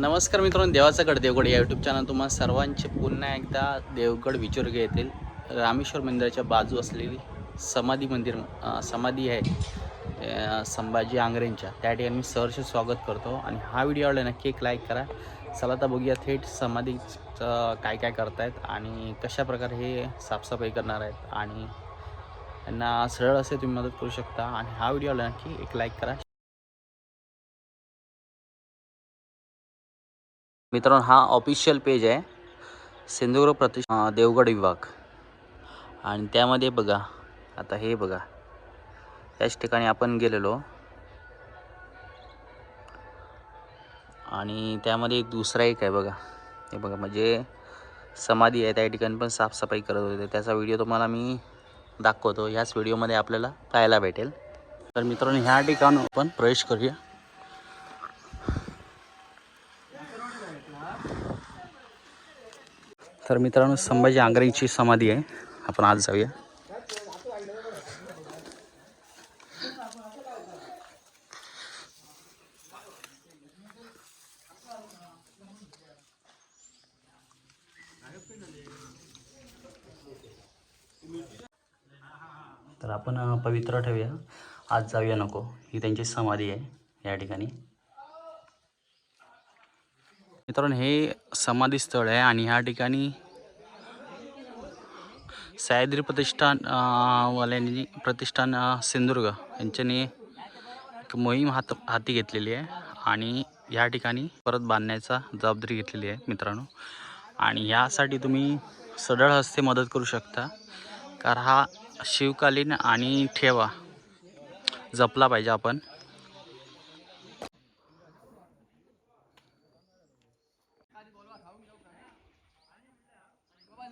नमस्कार मित्रांनो देवाचा गड देवगड या यूट्यूब चॅनल तुम्हाला सर्वांचे पुन्हा एकदा देवगड विचुर्गे येथील रामेश्वर मंदिराच्या बाजू असलेली समाधी मंदिर समाधी आहे संभाजी आंग्रेंच्या. त्या ठिकाणी मी सहर्ष स्वागत करतो आणि हा व्हिडिओ आवडला नक्की एक लाईक करा. चला आता बघूया थेट समाधीचं काय काय करतायत आणि कशा प्रकारे हे साफसफाई करणार आहेत. आणि त्यांना सरळ असे तुम्ही मदत करू शकता. आणि हा व्हिडिओ आवडला नक्की एक लाईक करा. मित्रांनो हा ऑफिशियल पेज आहे. सिंधुदुर्ग प्रति देवगड विभाग. आणि त्यामध्ये बघा आता हे बघा. त्याच ठिकाणी आपण गेलेलो. आणि त्यामध्ये एक दुसरा एक आहे बघा. हे बघा म्हणजे समाधी आहे त्या ठिकाणी पण साफसफाई करत होते. त्याचा व्हिडिओ तुम्हाला मी दाखवतो. ह्याच व्हिडिओमध्ये आपल्याला पाहायला भेटेल. तर मित्रांनो ह्या ठिकाणी आपण प्रवेश करूया. तर मित्रांनो संभाजी आंग्रेंची समाधी आहे. आपण आज जाऊया. तर आपण पवित्र ठेवूया. आज जाऊया नको. ही त्यांची समाधी आहे या ठिकाणी. मित्रांनो हे समाधी स्थळ आहे आणि ह्या ठिकाणी सह्याद्री प्रतिष्ठान वाल्यांनी प्रतिष्ठान सिंधुदुर्ग यांच्यानी एक मोहीम हात हाती घेतलेली आहे आणि ह्या ठिकाणी परत बांधण्याचा जबाबदारी घेतलेली आहे मित्रांनो. आणि ह्यासाठी तुम्ही सढळ हस्ते मदत करू शकता कारण हा शिवकालीन आणि ठेवा जपला पाहिजे आपण.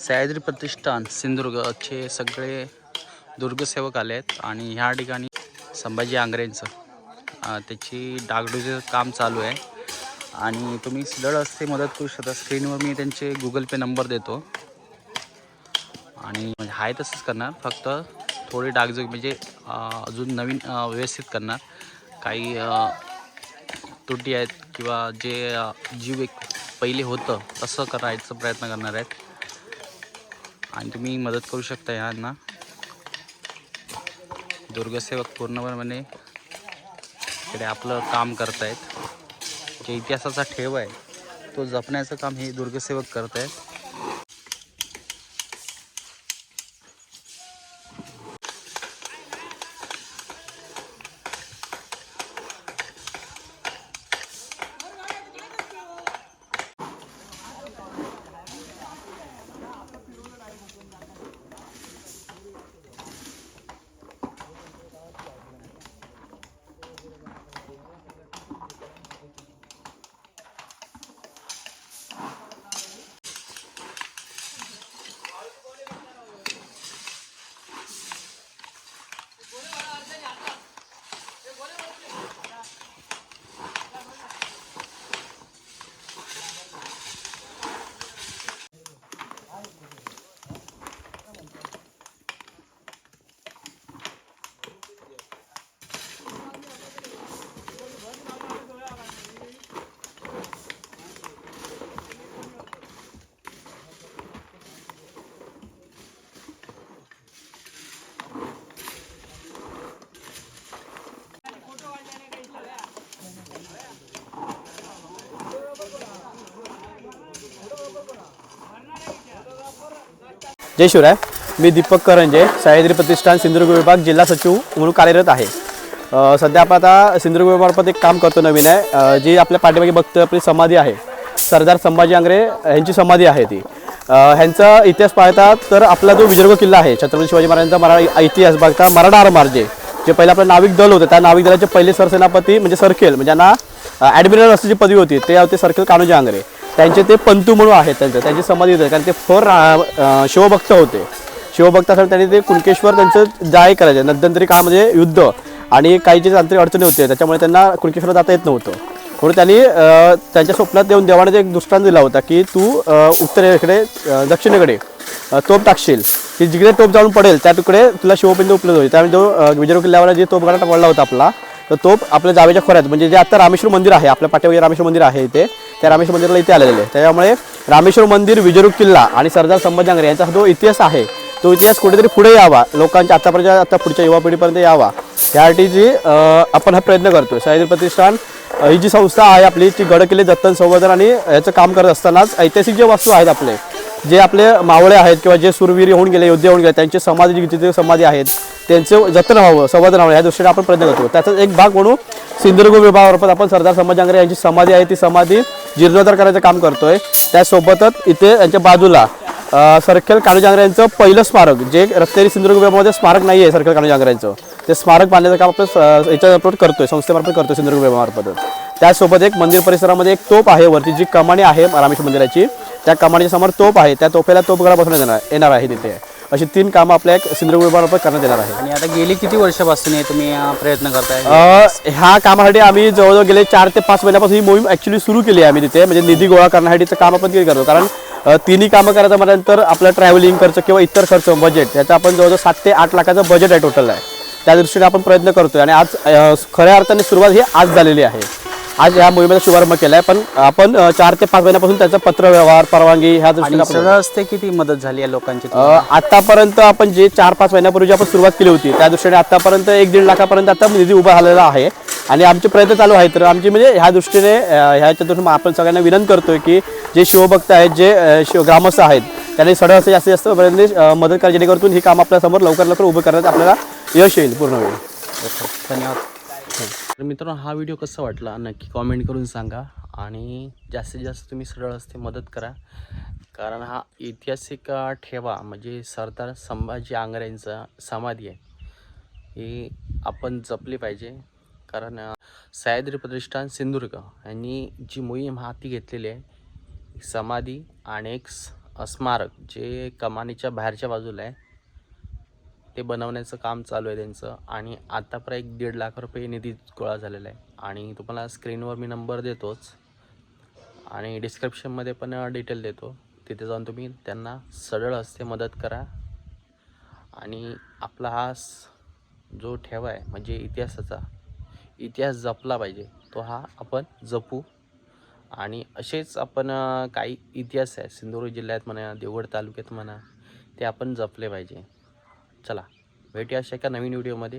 सह्याद्री प्रतिष्ठान सिंधुदुर्गचे सगळे दुर्गसेवक आले आहेत आणि ह्या ठिकाणी संभाजी आंग्रेंचं त्याची डागडुजीचं काम चालू आहे. आणि तुम्ही सदळ असते मदत करू शकता स्क्रीनवर मी त्यांचे गुगल पे नंबर देतो. आणि म्हणजे आहे तसंच करणार फक्त थोडी डागजूग म्हणजे अजून नवीन व्यवस्थित करणार. काही तुटी त्रुटी आहेत किंवा जे जीव एक पहिले होतं तसं करायचा प्रयत्न करणार आहेत. आणि तुम्ही मदत करू शकता यांना दुर्गसेवक पूर्णपणे इकडे आपलं काम करतायत. जे इतिहासाचा ठेव आहे तो जपण्याचं काम हे दुर्गसेवक करत आहेत जय शिवराय. मी दीपक करंजे सह्याद्री प्रतिष्ठान सिंधुदुर्ग विभाग जिल्हा सचिव म्हणून कार्यरत आहे. सध्या आपण आता सिंधुदुर्ग विभागात एक काम करतो नवीन आहे. जी आपल्या पाठीमागे बघतो आपली समाधी आहे. सरदार संभाजी आंग्रे यांची समाधी आहे ती. ह्यांचा इतिहास पाहता तर आपला जो विजर्ग किल्ला आहे छत्रपती शिवाजी महाराजांचा मराठा इतिहास बघता मराठा आरमार्जे जे पहिले आपलं नाविक दल होते त्या नाविक दलाचे पहिले सरसेनापती म्हणजे सरखेल म्हणजे ज्यांना ॲडमिरल असल्याची पदवी होती ते होते सरखेल कान्होजी आंग्रे. त्यांचे ते पंतू म्हणून आहेत त्यांचं त्यांची समाधी होते कारण ते फर शिवभक्त होते. शिवभक्त असल्यामुळे त्यांनी ते कुणकेश्वर त्यांचं जाय करायचे. नद्यंतरी काळामध्ये म्हणजे युद्ध. आणि काही जे तांत्रिक अडचणी होते त्याच्यामुळे त्यांना कुणकेश्वर जाता येत नव्हतं. म्हणून त्यांनी त्यांच्या स्वप्नात देऊन देवाने एक दृष्टांत दिला होता की तू उत्तरेकडे दक्षिणेकडे तोप टाकशील. की जिकडे टोप जाऊन पडेल त्या तिकडे तुला शिवपिंड उपलब्ध होईल. त्यामुळे जो विजय किल्ल्यावर जे तोप गाडा पडला होता आपला तर तोप आपल्या जावेच्या खोऱ्यात. म्हणजे जे आता रामेश्वर मंदिर आहे आपल्या पाठीमागे रामेश्वर मंदिर आहे इथे त्या रामेश्वर मंदिराला इथे आलेले आहे त्याच्यामुळे रामेश्वर मंदिर विजरूप किल्ला आणि सरदार संभाजी यांचा जो इतिहास आहे तो इतिहास कुठेतरी पुढे यावा लोकांच्या आतापर्यंत आता पुढच्या युवा पिढीपर्यंत यावा. त्यासाठी जी आपण हा प्रयत्न करतो सह्याद्री प्रतिष्ठान ही जी संस्था आहे आपली ती गड किल्ले जतन संवर्धन आणि याचं काम करत असतानाच ऐतिहासिक जे वस्तू आहेत आपले जे आपले मावळे आहेत किंवा जे सुरवीर होऊन गेले योद्धे होऊन गेले त्यांचे समाधी जिथे समाधी आहेत त्यांचं जतन व्हावं संवर्धन व्हावं या दृष्टीने आपण प्रयत्न करतो. त्याचाच एक भाग म्हणून सिंधुदुर्ग विभागामार्फत आपण सरदार समाजांगरे यांची समाधी आहे ती समाधी जीर्णोद्धार करायचं काम करतोय. त्यासोबतच इथे यांच्या बाजूला सरखेल कान्होजी यांचं पहिलं स्मारक जे रत्नागिरी सिंधुदुर्ग विभागामध्ये स्मारक नाही आहे सरखेल कान्होजी ते स्मारक बांधण्याचं काम आपण स- याच्यामार्फत करतोय संस्थेमार्फत करतोय सिंधुदुर्ग विभागामार्फत. त्यासोबत एक मंदिर परिसरामध्ये एक तोप आहे वरती जी कमाणी आहे रामेश्वर मंदिराची त्या कमानीच्या समोर तोप आहे त्या तोफेला तोपगडा बसवण्यात येणार येणार आहे तिथे. अशी तीन कामं आपल्या एक सिंधुदुर्ग विभागामार्फत करण्यात येणार आहे आणि आता गेली किती वर्षापासून हे तुम्ही अं, प्रयत्न करताय? अ, ह्या कामासाठी आम्ही जवळजवळ गेले चार ते पाच महिन्यापासून ही मोहीम ॲक्च्युली सुरू केली आहे आम्ही तिथे. म्हणजे निधी गोळा करण्यासाठीचं काम आपण तिथे करतो. कारण अ, तिन्ही कामं करायचं म्हटल्यानंतर आपलं ट्रॅव्हलिंग खर्च किंवा इतर खर्च बजेट याचं आपण जवळजवळ सात ते आठ लाखाचं बजेट आहे टोटल आहे. त्या दृष्टीने आपण प्रयत्न करतोय. आणि आज अ, खऱ्या अर्थाने सुरुवात ही आज झालेली आहे. आज या मोहिमेचा शुभारंभ केला आहे पण आपण चार ते पाच महिन्यापासून त्याचा पत्र व्यवहार परवानगी ह्या दृष्टीने रस्ते किती मदत झाली या लोकांची? आतापर्यंत आपण जे चार पाच महिन्यापूर्वी जी आपण सुरुवात केली होती त्या दृष्टीने आतापर्यंत एक दीड लाखापर्यंत आता निधी उभा झालेला आहे. आणि आमचे प्रयत्न चालू आहेत. तर आमची म्हणजे ह्या दृष्टीने ह्याच्या दृष्टीने आपण सगळ्यांना विनंती करतोय की जे शिवभक्त आहेत जे शिव ग्रामस्थ आहेत त्यांनी सडळ असं जास्तीत जास्त पर्यंत मदत करा जेणेकरून ही काम आपल्यासमोर लवकर लवकर उभं करण्यात आपल्याला यश येईल पूर्ण वेळ. धन्यवाद. तर मित्रांनो हा व्हिडिओ कसा वाटला नक्की कॉमेंट करून सांगा आणि जास्तीत जास्त तुम्ही सरळ असते मदत करा. कारण हा ऐतिहासिक ठेवा म्हणजे सरदार संभाजी आंग्र्यांचा समाधी आहे. ही आपण जपली पाहिजे. कारण सह्याद्री प्रतिष्ठान सिंधुदुर्ग यांनी जी मोहीम हाती घेतलेली आहे समाधी आणि एक स्मारक जे कमानीच्या बाहेरच्या बाजूला आहे ते बनवण्याचं काम चालू आहे त्यांचं. आणि आतापर्यंत एक दीड लाख रुपये निधी गोळा झालेला आहे. आणि तुम्हाला स्क्रीनवर मी नंबर देतोच. आणि डिस्क्रिप्शनमध्ये पण डिटेल देतो. तिथे जाऊन तुम्ही त्यांना सरळ हस्ते मदत करा. आणि आपला हा जो ठेवा आहे म्हणजे इतिहासाचा इतिहास जपला पाहिजे तो हा आपण जपू. आणि असेच आपण काही इतिहास आहे सिंधुदुर्ग जिल्ह्यात म्हणा देवगड तालुक्यात म्हणा ते आपण जपले पाहिजे. चला भेटूया अशा एका नवीन व्हिडिओमध्ये.